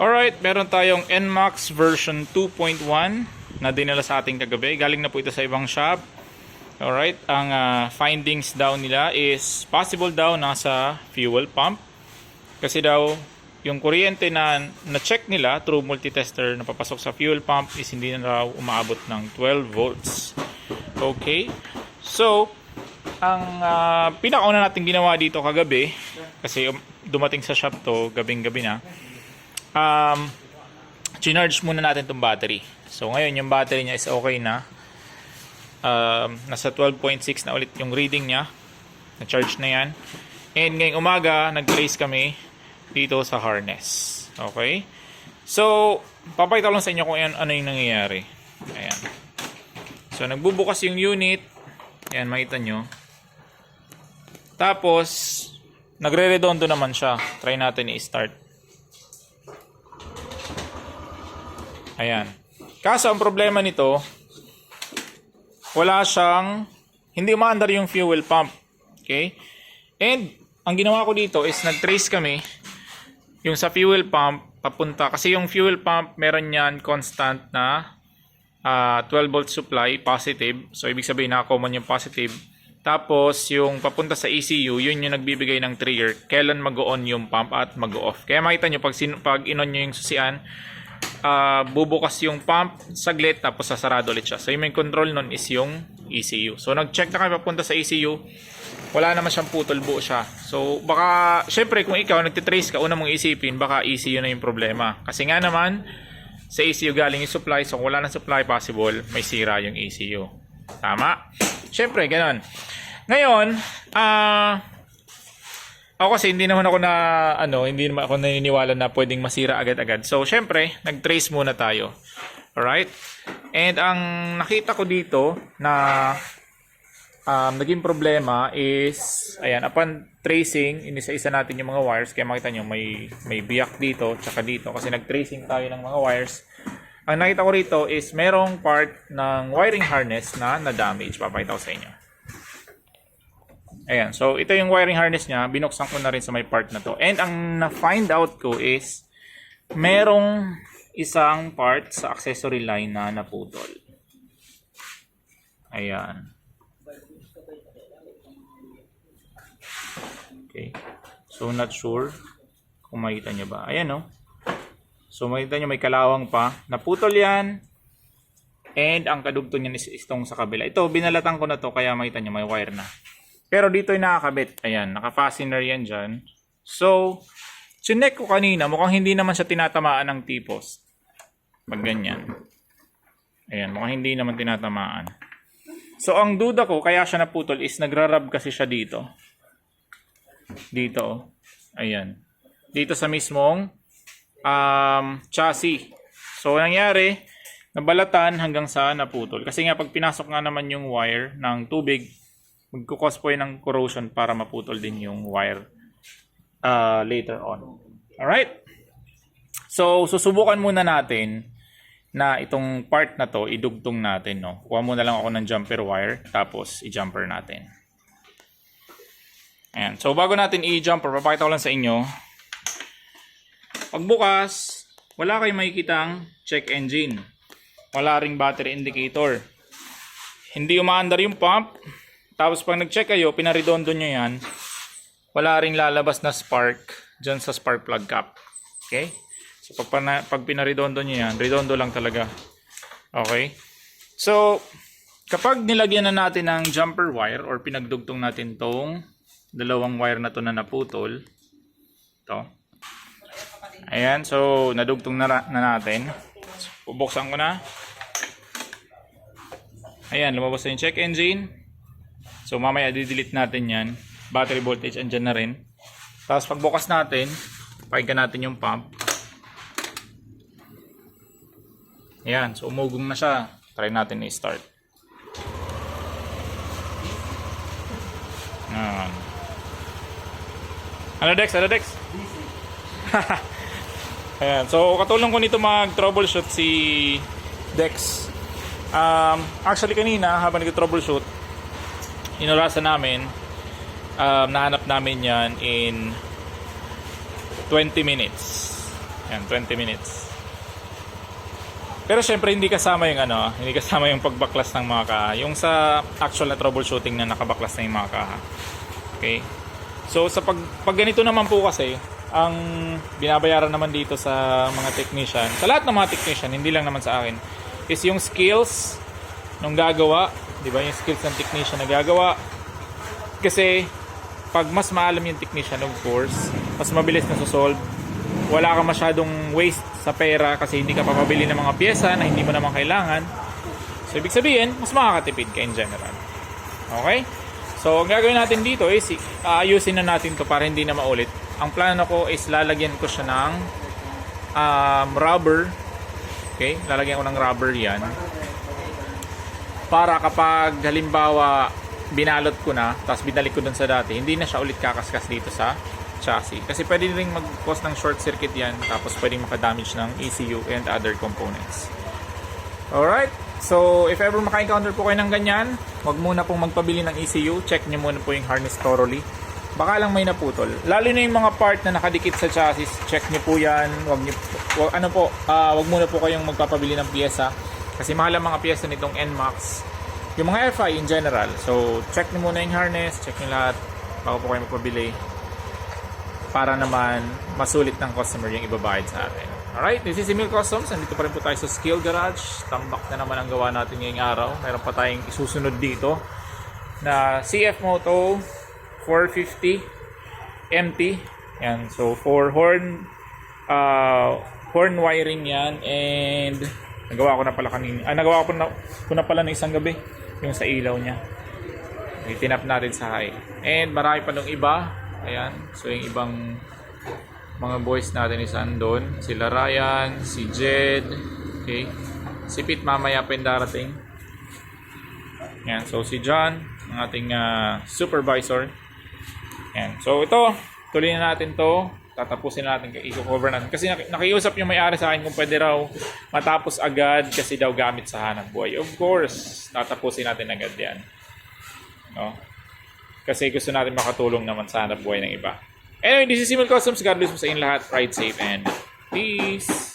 Alright, meron tayong NMAX version 2.1 na dinala sa ating kagabi. Galing na po ito sa ibang shop. Alright, ang ah, findings daw nila is possible daw nasa fuel pump. Kasi daw, yung kuryente na na-check nila through multitester na papasok sa fuel pump is hindi na raw umaabot ng 12 volts. Okay? So, ang ah, pinakauna natin ginawa dito kagabi, kasi um, dumating sa shop to, gabing-gabi na, um, chinarge muna natin itong battery. So, ngayon yung battery niya is okay na. Um, nasa 12.6 na ulit yung reading niya. Na-charge na yan. And ngayong umaga, nag-place kami dito sa harness. Okay? So, papakita ko lang sa inyo kung ano, ano yung nangyayari. Ayan. So, nagbubukas yung unit. Ayan, makita nyo. Tapos, nagre-redondo naman siya. Try natin i-start. Ayan. Kaso, ang problema nito, wala siyang, hindi umaandar yung fuel pump. Okay? And, ang ginawa ko dito is nag-trace kami yung sa fuel pump papunta kasi yung fuel pump meron yan constant na ah, 12 volt supply positive so ibig sabihin na common yung positive tapos yung papunta sa ECU yun yung nagbibigay ng trigger kailan mag-on yung pump at mag-off kaya makita nyo pag, pag inon nyo yung susian ah, bubukas yung pump saglit tapos sasarado ulit siya so yung main control nun is yung ECU so nag-check na kami papunta sa ECU wala naman siyang putol buo siya. So, baka, syempre, kung ikaw nagtitrace ka, una mong isipin, baka ECU na yung problema. Kasi nga naman, sa ECU galing yung supply, so kung wala ng supply possible, may sira yung ECU. Tama? Syempre, ganun. Ngayon, ah, ako kasi hindi naman ako na, ano, hindi naman ako naniniwala na pwedeng masira agad-agad. So, syempre, nag-trace muna tayo. Alright? And ang nakita ko dito na um, naging problema is, ayan, upon tracing, inisa-isa natin yung mga wires, kaya makita nyo, may, may biyak dito, tsaka dito, kasi nag-tracing tayo ng mga wires. Ang nakita ko rito is, merong part ng wiring harness na na-damage. Papakita ko sa inyo. Ayan, so ito yung wiring harness niya, binuksan ko na rin sa may part na to. And ang na-find out ko is, merong isang part sa accessory line na naputol. Ayan. Okay. So, not sure kung makita nyo ba. Ayan, no? So, makita nyo may kalawang pa. Naputol yan. And ang kadugto niyan is itong sa kabila. Ito, binalatan ko na to kaya makita nyo may wire na. Pero dito yung nakakabit. Ayan, naka-fastener yan dyan. So, chinek ko kanina. Mukhang hindi naman siya tinatamaan ng tipos. Pag ganyan. Ayan, mukhang hindi naman tinatamaan. So, ang duda ko, kaya siya naputol is nagrarab kasi siya dito. Dito. oh. Ayan. Dito sa mismong um, chassis. So, ang nangyari, nabalatan hanggang sa naputol. Kasi nga, pag pinasok nga naman yung wire ng tubig, magkukos po yun ng corrosion para maputol din yung wire uh, later on. Alright? So, susubukan muna natin na itong part na to, idugtong natin. No? Kuha muna lang ako ng jumper wire, tapos i-jumper natin. Ayan. So, bago natin i-jumper, papakita ko lang sa inyo. Pagbukas, wala kayong makikitang check engine. Wala ring battery indicator. Hindi umaandar yung pump. Tapos pag nag-check kayo, pinaridondo nyo yan, wala ring lalabas na spark dyan sa spark plug cap. Okay? So, pag, pana- pag pinaridondo nyo yan, redondo lang talaga. Okay? So, kapag nilagyan na natin ng jumper wire or pinagdugtong natin tong dalawang wire na to na naputol. Ito. Ayan, so nadugtong na, na natin. So, bubuksan ko na. Ayan, lumabas na yung check engine. So mamaya di-delete natin yan. Battery voltage andyan na rin. Tapos pagbukas natin, pakinggan natin yung pump. Ayan, so umugong na siya. Try natin i-start. Ayan. Ano Dex? Ano Dex? Ayan. So, katulong ko nito mag-troubleshoot si Dex. Um, actually, kanina, habang nag-troubleshoot, inurasan namin, um, nahanap namin yan in 20 minutes. Yan, 20 minutes. Pero syempre hindi kasama yung ano, hindi kasama yung pagbaklas ng mga kaha. Yung sa actual na troubleshooting na nakabaklas na yung mga kaha. Okay? So sa pag, pag ganito naman po kasi, ang binabayaran naman dito sa mga technician, sa lahat ng mga technician, hindi lang naman sa akin, is yung skills nung gagawa, di ba? Yung skills ng technician na gagawa. Kasi pag mas maalam yung technician of course, mas mabilis na solve wala ka masyadong waste sa pera kasi hindi ka papabili ng mga pyesa na hindi mo naman kailangan. So, ibig sabihin, mas makakatipid ka in general. Okay? So, ang gagawin natin dito is, aayusin na natin to para hindi na maulit. Ang plano ko is lalagyan ko siya ng um, rubber. Okay? Lalagyan ko ng rubber yan. Para kapag halimbawa binalot ko na, tapos binalik ko dun sa dati, hindi na siya ulit kakaskas dito sa chassis. Kasi pwede rin mag-cause ng short circuit yan, tapos pwedeng makadamage ng ECU and other components. Alright, so if ever maka-encounter po kayo ng ganyan, wag muna pong magpabili ng ECU, check nyo muna po yung harness thoroughly. Baka lang may naputol. Lalo na yung mga part na nakadikit sa chassis, check nyo po yan. Wag nyo, wag, ano po, ah, wag muna po kayong magpapabili ng pyesa. Kasi mahal ang mga pyesa nitong NMAX. Yung mga FI in general. So, check nyo muna yung harness, check nyo lahat bago po kayo magpabili para naman masulit ng customer yung ibabayad sa atin. Alright, this is Emil Customs. Nandito pa rin po tayo sa Skill Garage. Tambak na naman ang gawa natin ngayong araw. Meron pa tayong isusunod dito na CF Moto 450 MT. Yan, so for horn uh, horn wiring yan and nagawa ko na pala kanina. Ah, nagawa ko na, ko na pala ng isang gabi yung sa ilaw niya. Itinap natin sa high. And marami pa nung iba. Ayan. So yung ibang mga boys natin is andon. Sila Ryan, si Jed. Okay. Si Pete mamaya pa yung darating. Ayan. So si John, ang ating ah, supervisor. Ayan. So ito, tuloy na natin to. Tatapusin natin, i-cover natin. Kasi naki- nakiusap yung may-ari sa akin kung pwede raw matapos agad kasi daw gamit sa hanap buhay. Of course, tatapusin natin agad yan. No? Kasi gusto natin makatulong naman sa hanap buhay ng iba. Anyway, this is Simul Customs. God bless mo sa inyo lahat. Ride safe and peace!